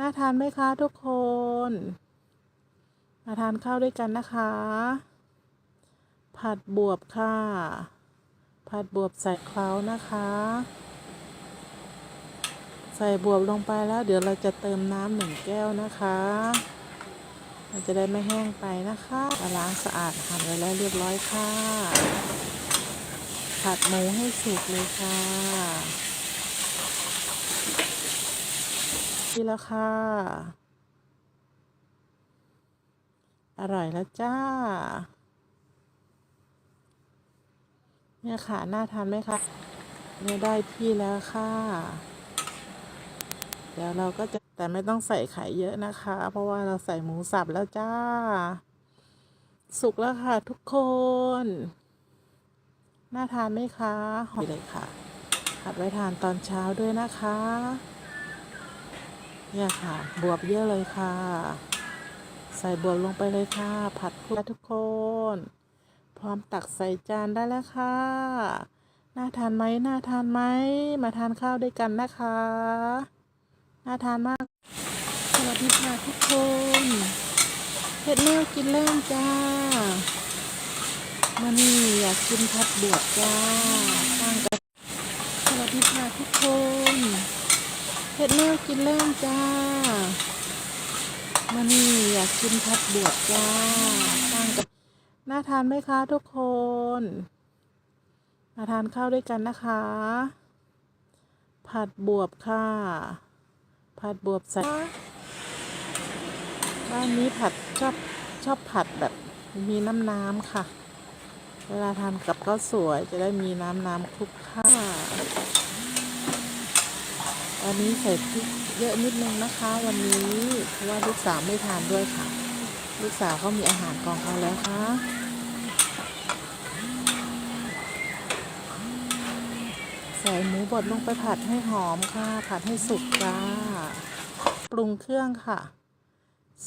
น่าทานไหมคะทุกคน มาทานข้าวด้วยกันนะคะ ผัดบวบค่ะ ผัดบวบใส่เคล้านะคะ ใส่บวบลงไปแล้ว เดี๋ยวเราจะเติมน้ำหนึ่งแก้วนะคะ มันจะได้ไม่แห้งไปนะคะล้างสะอาดหั่นไว้แล้วเรียบร้อยค่ะ ผัดหมูให้สุกเลยค่ะ นี่แล้วค่ะ อร่อยแล้วจ้า เนี่ยค่ะ น่าทานไหมคะเนี่ยได้ที่แล้วค่ะ เดี๋ยวเราก็จะแต่ไม่ต้องใส่ไข่เยอะนะคะ เพราะว่าเราใส่หมูสับแล้วจ้า สุกแล้วค่ะทุกคน น่าทานไหมคะหอมเลยค่ะผัดไว้ทานตอนเช้าด้วยนะคะ เนี่ยค่ะ บวบเยอะเลยค่ะ ใส่บวบลงไปเลยค่ะ ผัดคลุกทุกคน พร้อมตักใส่จานได้แล้วค่ะ น่าทานไหมน่าทานไหม มาทานข้าวด้วยกันนะคะ น่าทานมาก สวัสดีค่ะทุกคนเผ็ดแมวกินเล่นจ้ามานี่อยากกินผัดบวบจ้าตั้งกันสวัสดีค่ะทุกคน เผ็ดแมวกินเล่นจ้ามานี่อยากกินผัดบวบจ้าตั้งกันน่าทานไหมคะทุกคน มาทานข้าวด้วยกันนะคะ ผัดบวบค่ะ ผัดบวบใส่บ้านนี้ผัดชอบชอบผัดแบบมีน้ำน้ำค่ะ เวลาทานกับข้าวสวยจะได้มีน้ำน้ำคลุกข้าว วันนี้ใส่พริกเยอะนิดนึงนะคะ วันนี้เพราะว่าลูกสาวไม่ทานด้วยค่ะ ลูกสาวเขามีอาหารกองเขาแล้วค่ะใส่หมูบดลงไปผัดให้หอมค่ะ ผัดให้สุกจ้าปรุงเครื่องค่ะ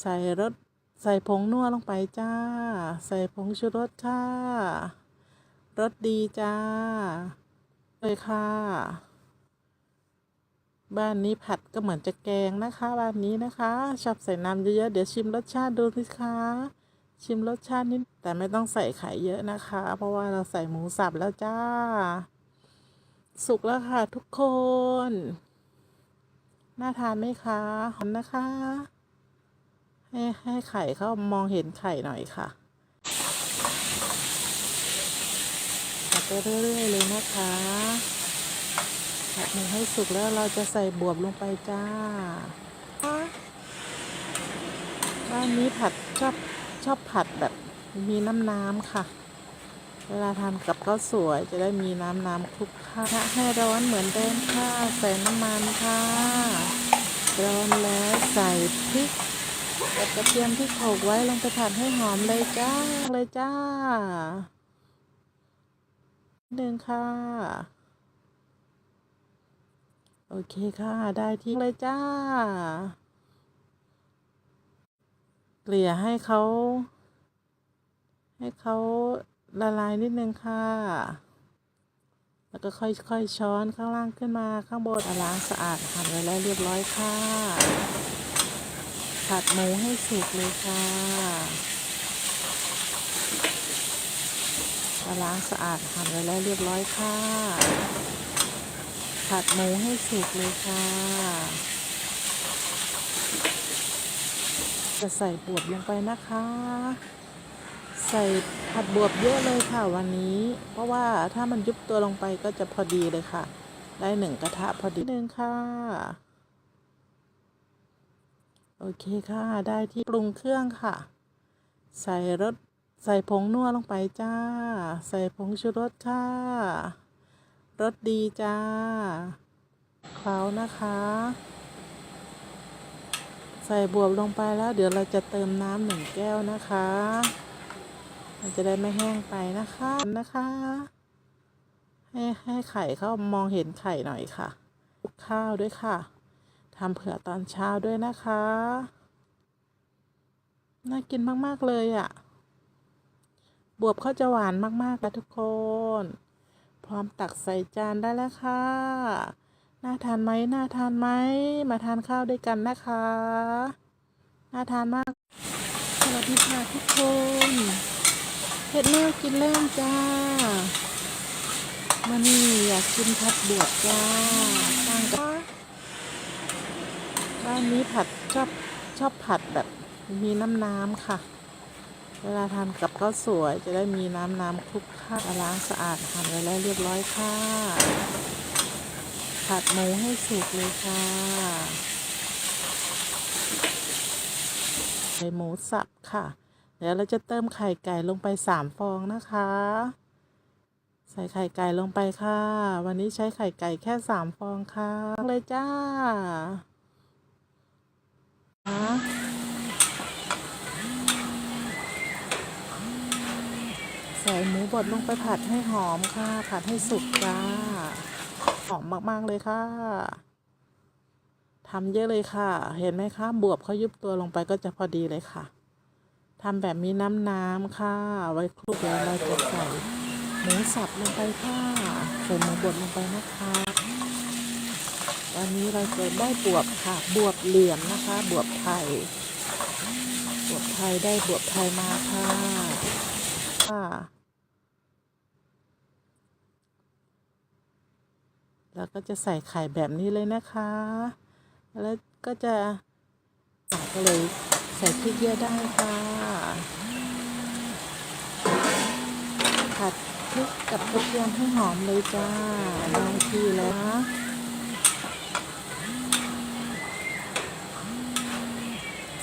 ใส่รสใส่ผงนัวลงไปจ้า ใส่ผงชูรสค่ะรสดีจ้าเลยค่ะ บ้านนี้ผัดก็เหมือนจะแกงนะคะ บ้านนี้นะคะชอบใส่น้ำเยอะๆเดี๋ยวชิมรสชาติดูสิคะชิมรสชาตินิดแต่ไม่ต้องใส่ไข่เยอะนะคะ เพราะว่าเราใส่หมูสับแล้วจ้า สุกแล้วค่ะทุกคน น่าทานไหมคะหอมนะคะ ให้ให้ไข่เขามองเห็นไข่หน่อยค่ะผัดไปเรื่อยๆเลยนะคะ ผัดหมูให้สุกแล้วเราจะใส่บวบลงไปจ้าบ้านนี้ผัดชอบชอบผัดแบบมีน้ำน้ำค่ะ เวลาทานกับข้าวสวยจะได้มีน้ำน้ำคลุกข้าให้ร้อนเหมือนเดิมค่ะใส่น้ำมันค่ะร้อนแล้วใส่พริกกับกระเทียมที่โขลกไว้ลงไปผัดให้หอมเลยจ้าเลยจ้าหนึ่งค่ะ โอเคค่ะ ได้ที่เลยจ้า เกลี่ยให้เขา ให้เขาละลายนิดนึงค่ะ แล้วก็ค่อยๆช้อนข้างล่างขึ้นมาข้างบนล้างสะอาดหั่นไว้แล้วเรียบร้อยค่ะ ผัดหมูให้สุกเลยค่ะล้างสะอาดหั่นไว้แล้วเรียบร้อยค่ะ ผัดหมูให้สุกเลยค่ะ จะใส่บวบลงไปนะคะ ใส่ผัดบวบเยอะเลยค่ะวันนี้ เพราะว่าถ้ามันยุบตัวลงไปก็จะพอดีเลยค่ะ ได้หนึ่งกระทะพอดีหนึ่งค่ะโอเคค่ะ ได้ที่ปรุงเครื่องค่ะ ใส่รสใส่ผงนัวลงไปจ้า ใส่ผงชูรสค่ะ รสดีจ้าเคล้านะคะ ใส่บวบลงไปแล้ว เดี๋ยวเราจะเติมน้ำหนึ่งแก้วนะคะ มันจะได้ไม่แห้งไปนะคะนะคะ ให้ให้ไข่เขามองเห็นไข่หน่อยค่ะข้าวด้วยค่ะทำเผื่อตอนเช้าด้วยนะคะ น่ากินมาก ๆ เลยอะ่ะ บวบเขาจะหวานมากๆนะทุกคน ร้อมตักใส่จานได้แล้วค่ะ น่าทานไหมน่าทานไหม มาทานข้าวด้วยกันนะคะ น่าทานมาก สวัสดีค่ะทุกคนเห็ดแม่กินเล่นจ้ามานี่อยากกินผัดบวบจ้าตั้งกันบ้านนี้ผัดชอบชอบผัดแบบมีน้ำน้ำค่ะ เวลาทานกับข้าวสวยจะได้มีน้ำน้ำคลุกข้าวล้างสะอาดหั่นไว้แล้วเรียบร้อยค่ะ ผัดหมูให้สุกเลยค่ะใส่หมูสับค่ะ เดี๋ยวเราจะเติมไข่ไก่ลงไปสามฟองนะคะ ใส่ไข่ไก่ลงไปค่ะ วันนี้ใช้ไข่ไก่แค่สามฟองค่ะเลยจ้าอะใส่หมูบดลงไปผัดให้หอมค่ะ ผัดให้สุกจ้า หอมมากๆเลยค่ะทำเยอะเลยค่ะ เห็นไหมคะ บวบเขายุบตัวลงไปก็จะพอดีเลยค่ะทำแบบมีน้ำน้ำค่ะ ไว้คลุกเดี๋ยวเราจะใส่หมูสับลงไปค่ะใส่หมูบดลงไปนะคะวันนี้เราจะได้บวบค่ะ บวบเหลี่ยมนะคะ บวบไทย บวบไทยได้บวบไทยมาค่ะ แล้วก็จะใส่ไข่แบบนี้เลยนะคะ แล้วก็จะก็เลยใส่พริกเยอะได้ค่ะ ผัดพริกกับกระเทียมให้หอมเลยจ้าได้ที่แล้วนะ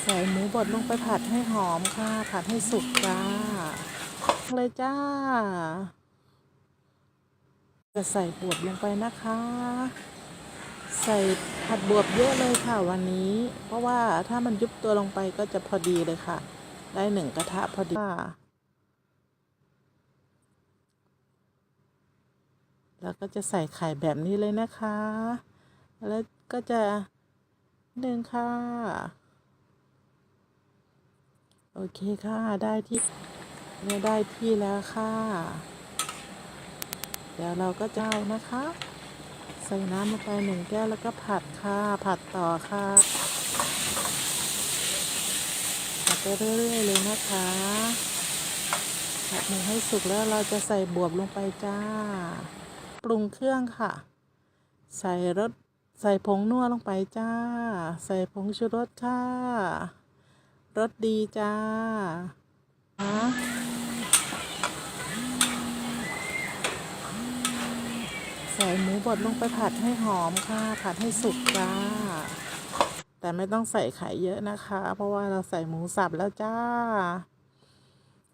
ใส่หมูบดลงไปผัดให้หอมค่ะ ผัดให้สุกจ้าเลยจ้า จะใส่บวบลงไปนะคะ ใส่ผัดบวบเยอะเลยค่ะวันนี้ เพราะว่าถ้ามันยุบตัวลงไปก็จะพอดีเลยค่ะ ได้หนึ่งกระทะพอดีแล้วก็จะใส่ไข่แบบนี้เลยนะคะ แล้วก็จะหนึ่งค่ะ โอเคค่ะ ได้ที่เนี่ยได้ที่แล้วค่ะ เดี๋ยวเราก็จะเอานะคะ ใส่น้ำลงไปหนึ่งแก้วแล้วก็ผัดค่ะ ผัดต่อค่ะ ผัดไปเรื่อยๆเลยนะคะผัดหมูให้สุกแล้วเราจะใส่บวบลงไปจ้า ปรุงเครื่องค่ะ ใส่รสใส่ผงนัวลงไปจ้า ใส่ผงชูรสค่ะรสดีจ้าฮะ ใส่หมูบดลงไปผัดให้หอมค่ะ ผัดให้สุกจ้า แต่ไม่ต้องใส่ไข่เยอะนะคะ เพราะว่าเราใส่หมูสับแล้วจ้า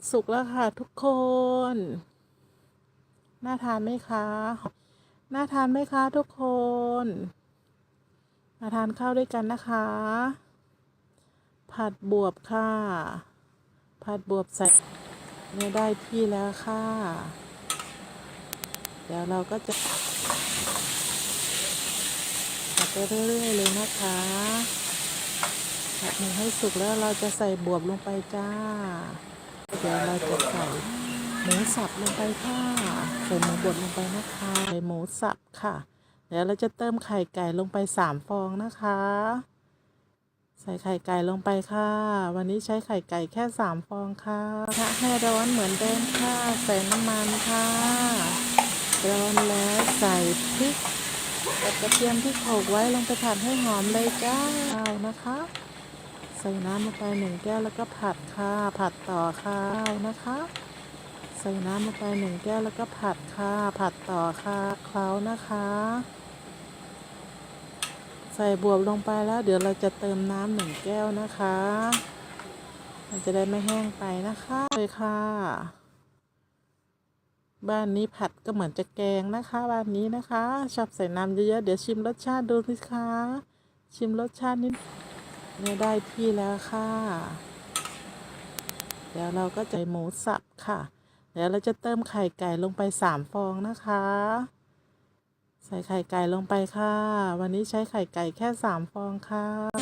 สุกแล้วค่ะทุกคน น่าทานไหมคะ น่าทานไหมคะทุกคน มาทานข้าวด้วยกันนะคะ ผัดบวบค่ะ ผัดบวบใส่เนี่ยได้ที่แล้วค่ะ เดี๋ยวเราก็จะผัดไปเรื่อยๆเลยนะคะผัดหมูให้สุกแล้วเราจะใส่บวบลงไปจ้า เดี๋ยวเราจะใส่หมูสับลงไปค่ะ ใส่หมูบดลงไปนะคะ ใส่หมูสับค่ะ เดี๋ยวเราจะเติมไข่ไก่ลงไปสามฟองนะคะ ใส่ไข่ไก่ลงไปค่ะ วันนี้ใช้ไข่ไก่แค่สามฟองค่ะกระทะให้ร้อนเหมือนเดิมค่ะ ใส่น้ำมันค่ะ ร้อนแล้วใส่พริกกับกระเทียมที่โขลกไว้ลงไปผัดให้หอมเลยจ้าเอานะคะ ใส่น้ำลงไปหนึ่งแก้วแล้วก็ผัดค่ะผัดต่อค่ะเอานะคะ ใส่น้ำลงไปหนึ่งแก้วแล้วก็ผัดค่ะผัดต่อค่ะเคล้านะคะ ใส่บวบลงไปแล้ว เดี๋ยวเราจะเติมน้ำหนึ่งแก้วนะคะ มันจะได้ไม่แห้งไปนะคะเลยค่ะ บ้านนี้ผัดก็เหมือนจะแกงนะคะ บ้านนี้นะคะชอบใส่น้ำเยอะๆเดี๋ยวชิมรสชาติดูสิคะชิมรสชาตินิดเนี่ยได้ที่แล้วค่ะ เดี๋ยวเราก็จะหมูสับค่ะ เดี๋ยวเราจะเติมไข่ไก่ลงไปสามฟองนะคะ ใส่ไข่ไก่ลงไปค่ะ วันนี้ใช้ไข่ไก่แค่สามฟองค่ะ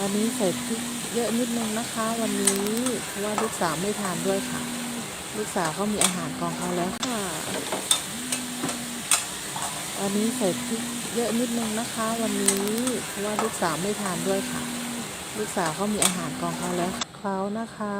อันนี้ใส่พริกเยอะนิดนึงนะคะ วันนี้เพราะว่าลูกสาวไม่ทานด้วยค่ะ ลูกสาวเขามีอาหารกองเขาแล้วค่ะ อันนี้ใส่พริกเยอะนิดนึงนะคะ วันนี้เพราะว่าลูกสาวไม่ทานด้วยค่ะ ลูกสาวเขามีอาหารกองเขาแล้วเขานะคะ